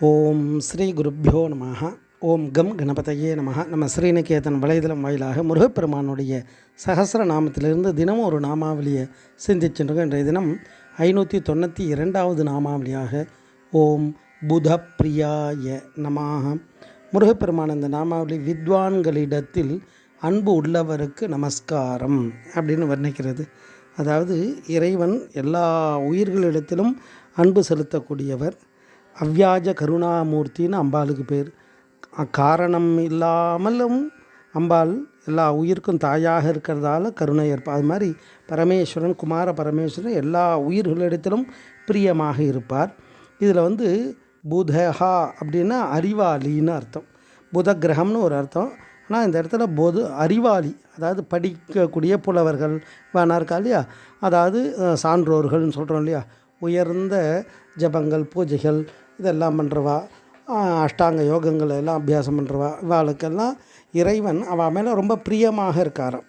ஓம் ஸ்ரீ குருப்பியோ நம ஓம் கம் கணபதையே நம நம்ம ஸ்ரீநிகேதன் வலைதளம் வாயிலாக முருகப்பெருமானுடைய சகசிர நாமத்திலிருந்து தினமும் ஒரு நாமாவளியை சிந்திச்சுருக்கோம் இன்றைய தினம் ஐநூற்றி தொண்ணூற்றி இரண்டாவது நாமாவளியாக ஓம் புத பிரியாய நமாக முருகப்பெருமான் இந்த நாமாவளி வித்வான்களிடத்தில் அன்பு உள்ளவருக்கு நமஸ்காரம் அப்படின்னு வர்ணிக்கிறது. அதாவது இறைவன் எல்லா உயிர்களிடத்திலும் அன்பு செலுத்தக்கூடியவர். அவ்வியாஜ கருணாமூர்த்தின்னு அம்பாளுக்கு பேர். காரணம் இல்லாமலும் அம்பாள் எல்லா உயிருக்கும் தாயாக இருக்கிறதால கருணை ஏற்பா அது மாதிரி பரமேஸ்வரன் குமார பரமேஸ்வரன் எல்லா உயிர்களிடத்திலும் பிரியமாக இருப்பார். இதில் வந்து புதஹா அப்படின்னா அறிவாளின்னு அர்த்தம். புத கிரகம்னு ஒரு அர்த்தம். ஆனால் இந்த இடத்துல பொது அறிவாளி அதாவது படிக்கக்கூடிய புலவர்கள் வேணா இருக்கா இல்லையா? அதாவது சான்றோர்கள்னு சொல்கிறோம் இல்லையா? உயர்ந்த ஜபங்கள் பூஜைகள் இதெல்லாம் பண்ணுறவா அஷ்டாங்க யோகங்கள் எல்லாம் அபியாசம் பண்ணுறவா இவாளுக்கெல்லாம் இறைவன் அவள் மேலே ரொம்ப பிரியமாக இருக்காராம்.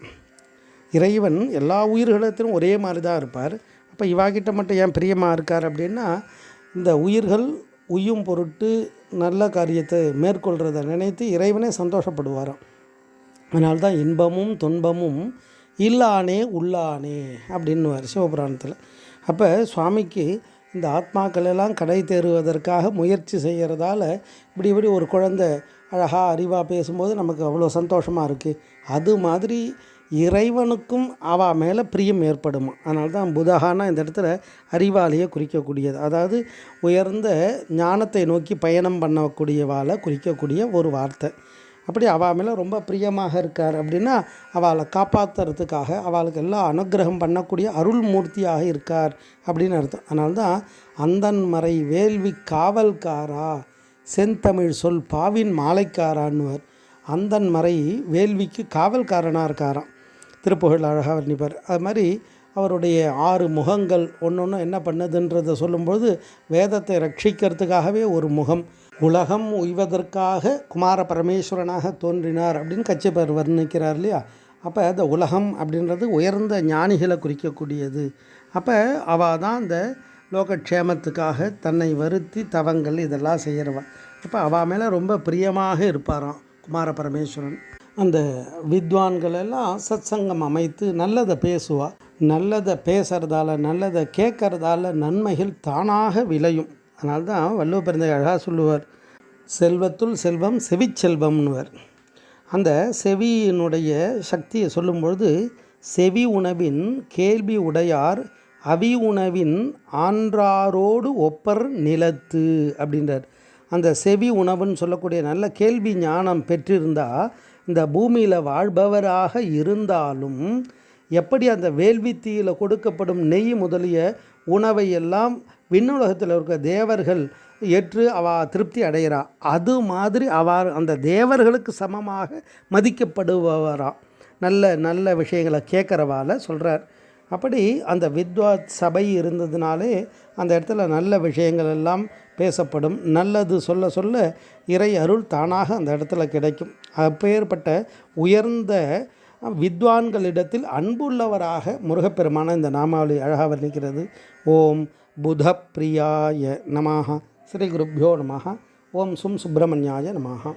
இறைவன் எல்லா உயிர்களிடத்திலும் ஒரே மாதிரி தான் இருப்பார். அப்போ இவாகிட்ட மட்டும் ஏன் பிரியமாக இருக்கார் அப்படின்னா இந்த உயிர்கள் உய்யும் பொருட்டு நல்ல காரியத்தை மேற்கொள்கிறத நினைத்து இறைவனே சந்தோஷப்படுவாராம். அதனால தான் இன்பமும் துன்பமும் இல்லானே உள்ளானே அப்படின்னுவார் சிவபுராணத்தில். அப்போ சுவாமிக்கு இந்த ஆத்மாக்கள் எல்லாம் கடை தேறுவதற்காக முயற்சி செய்கிறதால இப்படி இப்படி ஒரு குழந்தை அழகாக அறிவாக பேசும்போது நமக்கு அவ்வளோ சந்தோஷமாக இருக்குது அது மாதிரி இறைவனுக்கும் அவா மேலே பிரியம் ஏற்படுமா? அதனால தான் புதகானா இந்த இடத்துல அறிவாலேயே குறிக்கக்கூடியது. அதாவது உயர்ந்த ஞானத்தை நோக்கி பயணம் பண்ணக்கூடியவாளை குறிக்கக்கூடிய ஒரு வார்த்தை. அப்படி அவள் மேலே ரொம்ப பிரியமாக இருக்கார் அப்படின்னா அவளை காப்பாற்றுறதுக்காக அவளுக்கு எல்லாம் அனுக்கிரகம் பண்ணக்கூடிய அருள்மூர்த்தியாக இருக்கார் அப்படின்னு அர்த்தம். அதனால தான் அந்தன் மறை வேள்வி காவல்காரா செந்தமிழ் சொல் பாவின் மாலைக்காரான்னுவர். அந்தன் மறை வேள்விக்கு காவல்காரனாக இருக்காராம். திருப்புகழ் அழகாக வர்ணிப்பார். அது மாதிரி அவருடைய ஆறு முகங்கள் ஒன்று ஒன்று என்ன பண்ணுதுன்றதை சொல்லும்போது வேதத்தை ரட்சிக்கிறதுக்காகவே ஒரு முகம் உலகம் உய்வதற்காக குமார பரமேஸ்வரனாக தோன்றினார் அப்படின்னு கச்சிப்பர் வர்ணிக்கிறார் இல்லையா? அப்போ இந்த உலகம் அப்படின்றது உயர்ந்த ஞானிகளை குறிக்கக்கூடியது. அப்போ அவள் தான் இந்த லோகக்ஷேமத்துக்காக தன்னை வருத்தி தவங்கள் இதெல்லாம் செய்கிறவன் அப்போ அவள் மேலே ரொம்ப பிரியமாக இருப்பாராம் குமார பரமேஸ்வரன். அந்த வித்வான்கள் எல்லாம் சத்சங்கம் அமைத்து நல்லதை பேசுவாள் நல்லதை பேசுகிறதால நல்லதை கேட்கறதால நன்மைகள் தானாக விளையும். அதனால்தான் வள்ளுவ பிறந்த அழகாக சொல்லுவார் செல்வத்துள் செல்வம் செவிச்செல்வம்னுவர் அந்த செவியினுடைய சக்தியை சொல்லும்பொழுது செவி உணவின் கேள்வி உடையார் அவி உணவின் ஆன்றாரோடு ஒப்பர் நிலத்து அப்படின்றார். அந்த செவி உணவுன்னு சொல்லக்கூடிய நல்ல கேள்வி ஞானம் பெற்றிருந்தால் இந்த பூமியில் வாழ்பவராக இருந்தாலும் எப்படி அந்த வேள்வித்தீயில் கொடுக்கப்படும் நெய் முதலிய உணவை எல்லாம் விண்ணுலகத்தில் இருக்க தேவர்கள் ஏற்று அவ திருப்தி அடைகிறா. அது மாதிரி அவ அந்த தேவர்களுக்கு சமமாக மதிக்கப்படுபவராம் நல்ல நல்ல விஷயங்களை கேட்குறவால சொல்கிறார் அப்படி அந்த வித்வா சபை இருந்ததுனாலே அந்த இடத்துல நல்ல விஷயங்கள் எல்லாம் பேசப்படும். நல்லது சொல்ல சொல்ல இறை அருள் தானாக அந்த இடத்துல கிடைக்கும். அப்பேற்பட்ட உயர்ந்த வித்வான்களிடத்தில் அன்புள்ளவராக முருகப்பெருமான இந்த நாமாவளி அழகாக வர்ணிக்கிறது. ஓம் புத பிரியாய நமாக ஸ்ரீ குருப்பியோ நமः ஓம் சும் சுப்பிரமணியாய நமாக